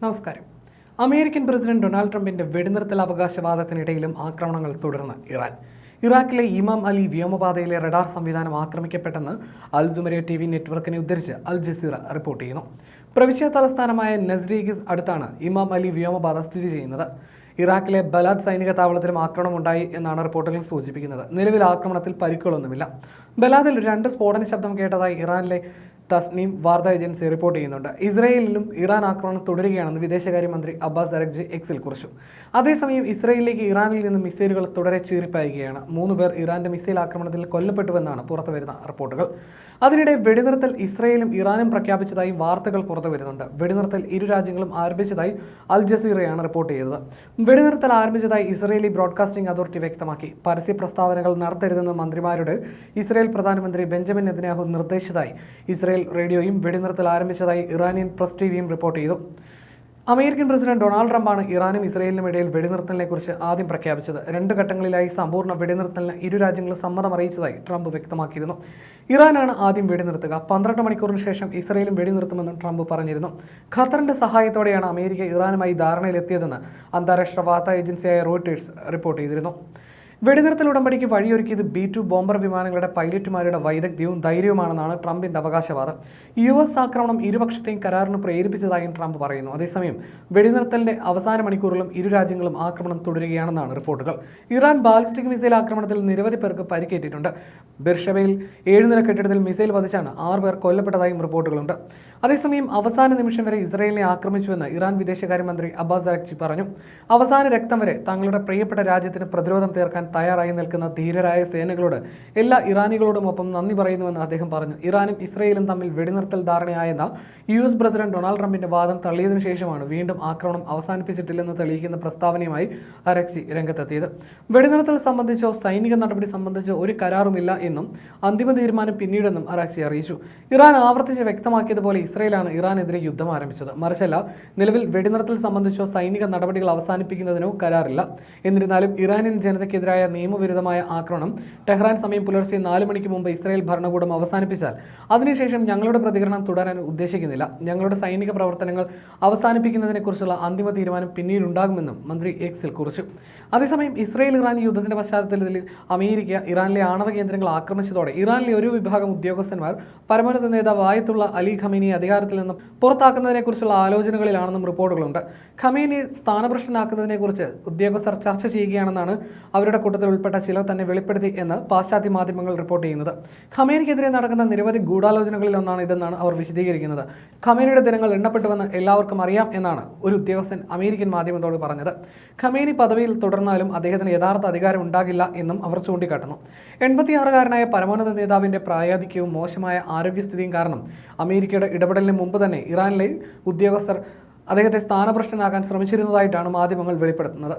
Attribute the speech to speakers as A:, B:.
A: നമസ്കാരം. American president Donald ട്രംപിന്റെ വെടിനിർത്തൽ അവകാശവാദത്തിനിടയിലും ആക്രമണങ്ങൾ തുടർന്ന് ഇറാൻ. ഇറാഖിലെ ഇമാം അലി വ്യോമപാതയിലെ റഡാർ സംവിധാനം ആക്രമിക്കപ്പെട്ടെന്ന് അൽ ജുമരിയ ടി വി നെറ്റ്വർക്കിനെ ഉദ്ധരിച്ച് അൽ ജസീറ റിപ്പോർട്ട് ചെയ്യുന്നു. പ്രവിശ്യ തലസ്ഥാനമായ നസ്രീഗിസ് അടുത്താണ് ഇമാം അലി വ്യോമപാത സ്ഥിതി ചെയ്യുന്നത്. ഇറാഖിലെ ബലാദ് സൈനിക താവളത്തിലും ആക്രമണമുണ്ടായി എന്നാണ് റിപ്പോർട്ടുകൾ സൂചിപ്പിക്കുന്നത്. നിലവിൽ ആക്രമണത്തിൽ പരിക്കുകളൊന്നുമില്ല. ബലാദിൽ രണ്ട് സ്ഫോടന ശബ്ദം കേട്ടതായി ഇറാനിലെ തസ്നീം വാർത്താ ഏജൻസി റിപ്പോർട്ട് ചെയ്യുന്നുണ്ട്. ഇസ്രയേലിലും ഇറാൻ ആക്രമണം തുടരുകയാണെന്ന് വിദേശകാര്യമന്ത്രി അബ്ബാസ് അരഗ്ജി എക്സിൽ കുറിച്ചു. അതേസമയം ഇസ്രയേലിലേക്ക് ഇറാനിൽ നിന്ന് മിസൈലുകൾ തുടരെ ചീറിപ്പായുകയാണ്. മൂന്ന് പേർ ഇറാന്റെ മിസൈൽ ആക്രമണത്തിൽ കൊല്ലപ്പെട്ടുവെന്നാണ് പുറത്തുവരുന്ന റിപ്പോർട്ടുകൾ. അതിനിടെ വെടിനിർത്തൽ ഇസ്രയേലും ഇറാനും പ്രഖ്യാപിച്ചതായി വാർത്തകൾ പുറത്തുവരുന്നുണ്ട്. വെടിനിർത്തൽ ഇരു രാജ്യങ്ങളും ആരംഭിച്ചതായി അൽ ജസീറയാണ് റിപ്പോർട്ട് ചെയ്തത്. വെടിനിർത്തൽ ആരംഭിച്ചതായി ഇസ്രയേലി ബ്രോഡ്കാസ്റ്റിംഗ് അതോറിറ്റി വ്യക്തമാക്കി. പരസ്യ പ്രസ്താവനകൾ നടത്തരുതെന്ന് മന്ത്രിമാരോട് ഇസ്രയേൽ പ്രധാനമന്ത്രി ബെഞ്ചമിൻ നെതന്യാഹു നിർദ്ദേശിച്ചതായി. ഇസ്രയേൽ റേഡിയോയും വെടിനിർത്തൽ ആരംഭിച്ചതായി ഇറാനിയൻ പ്രസ് ടിവിയും റിപ്പോർട്ട് ചെയ്തു. അമേരിക്കൻ പ്രസിഡന്റ് ഡൊണാൾഡ് ട്രംപാണ് ഇറാനും ഇസ്രയേലിനും ഇടയിൽ വെടിനിർത്തലിനെക്കുറിച്ച് ആദ്യം പ്രഖ്യാപിച്ചത്. രണ്ട് ഘട്ടങ്ങളിലായി സമ്പൂർണ വെടിനിർത്തലിന് ഇരു രാജ്യങ്ങളും സമ്മതം അറിയിച്ചതായി ട്രംപ് വ്യക്തമാക്കിയിരുന്നു. ഇറാനാണ് ആദ്യം വെടിനിർത്തുക. പന്ത്രണ്ട് മണിക്കൂറിന് ശേഷം ഇസ്രയേലും വെടിനിർത്തുമെന്നും ട്രംപ് പറഞ്ഞിരുന്നു. ഖത്തറിന്റെ സഹായത്തോടെയാണ് അമേരിക്ക ഇറാനുമായി ധാരണയിലെത്തിയതെന്ന് അന്താരാഷ്ട്ര വാർത്താ ഏജൻസിയായ റോയിട്ടേഴ്സ് റിപ്പോർട്ട് ചെയ്തിരുന്നു. വെടിനിർത്തൽ ഉടമ്പടിക്ക് വഴിയൊരുക്കിയത് ബി ടു ബോംബർ വിമാനങ്ങളുടെ പൈലറ്റുമാരുടെ വൈദഗ്ധ്യവും ധൈര്യവുമാണെന്നാണ് ട്രംപിന്റെ അവകാശവാദം. യു എസ് ആക്രമണം ഇരുപക്ഷത്തെയും കരാറിന് പ്രേരിപ്പിച്ചതായും ട്രംപ് പറയുന്നു. അതേസമയം വെടിനിർത്തലിന്റെ അവസാന മണിക്കൂറിലും ഇരു രാജ്യങ്ങളും ആക്രമണം തുടരുകയാണെന്നാണ് റിപ്പോർട്ടുകൾ. ഇറാൻ ബാലിസ്റ്റിക് മിസൈൽ ആക്രമണത്തിൽ നിരവധി പേർക്ക് പരിക്കേറ്റിട്ടുണ്ട്. ബിർഷബയിൽ ഏഴ് നില കെട്ടിടത്തിൽ മിസൈൽ പതിച്ചാണ് ആറ് പേർ കൊല്ലപ്പെട്ടതായും റിപ്പോർട്ടുകളുണ്ട്. അതേസമയം അവസാന നിമിഷം വരെ ഇസ്രയേലിനെ ആക്രമിച്ചുവെന്ന് ഇറാൻ വിദേശകാര്യമന്ത്രി അബ്ബാസ് അരക്ചി പറഞ്ഞു. അവസാന രക്തം വരെ തങ്ങളുടെ പ്രിയപ്പെട്ട രാജ്യത്തിന് പ്രതിരോധം തീർക്കാൻ തയ്യാറായി നിൽക്കുന്ന ധീരരായ സേനകളോട് എല്ലാ ഇറാനികളോടും ഒപ്പം നന്ദി പറയുന്നുവെന്ന് അദ്ദേഹം പറഞ്ഞു. ഇറാനും ഇസ്രയേലും തമ്മിൽ വെടിനിർത്തൽ ധാരണയായെന്ന യു എസ് പ്രസിഡന്റ് ഡൊണാൾഡ് ട്രംപിന്റെ വാദം തള്ളിയതിനു ശേഷമാണ് വീണ്ടും ആക്രമണം അവസാനിപ്പിച്ചിട്ടില്ലെന്ന് തെളിയിക്കുന്ന പ്രസ്താവനയുമായി അരക്ഷി രംഗത്തെത്തിയത്. വെടിനിർത്തൽ സംബന്ധിച്ചോ സൈനിക നടപടി സംബന്ധിച്ചോ ഒരു കരാറുമില്ല എന്നും അന്തിമ തീരുമാനം പിന്നീടെന്നും അരാക്ഷി അറിയിച്ചു. ഇറാൻ ആവർത്തിച്ച് വ്യക്തമാക്കിയതുപോലെ ഇസ്രയേലാണ് ഇറാനെതിരെ യുദ്ധം ആരംഭിച്ചത്. മറിച്ചല്ല നിലവിൽ വെടിനിർത്തൽ സംബന്ധിച്ചോ സൈനിക നടപടികൾ അവസാനിപ്പിക്കുന്നതിനോ കരാറില്ല. എന്നിരുന്നാലും ഇറാനിയൻ ജനതയ്ക്കെതിരായ നിയമവിരുദ്ധമായ ആക്രമണം ടെഹ്റാൻ സമയം പുലർച്ചെ നാല് മണിക്ക് മുമ്പ് ഇസ്രായേൽ ഭരണകൂടം അവസാനിപ്പിച്ചാൽ അതിനുശേഷം ഞങ്ങളുടെ പ്രതികരണം തുടരാൻ ഉദ്ദേശിക്കുന്നില്ല. ഞങ്ങളുടെ സൈനിക പ്രവർത്തനങ്ങൾ അവസാനിപ്പിക്കുന്നതിനെക്കുറിച്ചുള്ള അന്തിമ തീരുമാനം പിന്നീടുണ്ടാകുമെന്നും മന്ത്രി എക്സിൽ കുറിച്ചു. അതേസമയം ഇസ്രായേൽ ഇറാൻ യുദ്ധത്തിന്റെ പശ്ചാത്തലത്തിൽ അമേരിക്ക ഇറാനിലെ ആണവ കേന്ദ്രങ്ങൾ ആക്രമിച്ചതോടെ ഇറാനിലെ ഒരു വിഭാഗം ഉദ്യോഗസ്ഥന്മാർ പരമോന്നത നേതാവ് ആയത്തുള്ള അലി ഖമീനി അധികാരത്തിൽ നിന്നും പുറത്താക്കുന്നതിനെക്കുറിച്ചുള്ള ആലോചനകളിലാണെന്നും റിപ്പോർട്ടുകളുണ്ട്. ഖമീനി സ്ഥാനഭ്രഷ്ടനാക്കുന്നതിനെക്കുറിച്ച് ഉദ്യോഗസ്ഥർ ചർച്ച ചെയ്യുകയാണെന്നാണ് അവരുടെ കൂട്ടത്തിൽ ഉൾപ്പെട്ട ചിലർ തന്നെ വെളിപ്പെടുത്തി എന്ന് പാശ്ചാത്യ മാധ്യമങ്ങൾ റിപ്പോർട്ട് ചെയ്യുന്നത്. ഖമേനിക്കെതിരെ നടക്കുന്ന നിരവധി ഗൂഢാലോചനകളിൽ ഒന്നാണ് ഇതെന്നാണ് അവർ വിശദീകരിക്കുന്നത്. ഖമേനിയുടെ ദിനങ്ങൾ എണ്ണപ്പെട്ടുവെന്ന് എല്ലാവർക്കും അറിയാം എന്നാണ് ഒരു ഉദ്യോഗസ്ഥൻ അമേരിക്കൻ മാധ്യമത്തോട് പറഞ്ഞത്. ഖമേനി പദവിയിൽ തുടർന്നാലും അദ്ദേഹത്തിന് യഥാർത്ഥ അധികാരം ഉണ്ടാകില്ല എന്നും അവർ ചൂണ്ടിക്കാട്ടുന്നു. എൺപത്തിയാറുകാരനായ പരമോന്നത നേതാവിന്റെ പ്രായാധിക്യവും മോശമായ ആരോഗ്യസ്ഥിതിയും കാരണം അമേരിക്കയുടെ ഇടപെടലിന് മുമ്പ് തന്നെ ഇറാനിലെ ഉദ്യോഗസ്ഥർ അദ്ദേഹത്തെ സ്ഥാനഭ്രഷ്ടനാക്കാൻ ശ്രമിച്ചിരുന്നതായിട്ടാണ് മാധ്യമങ്ങൾ വെളിപ്പെടുത്തുന്നത്.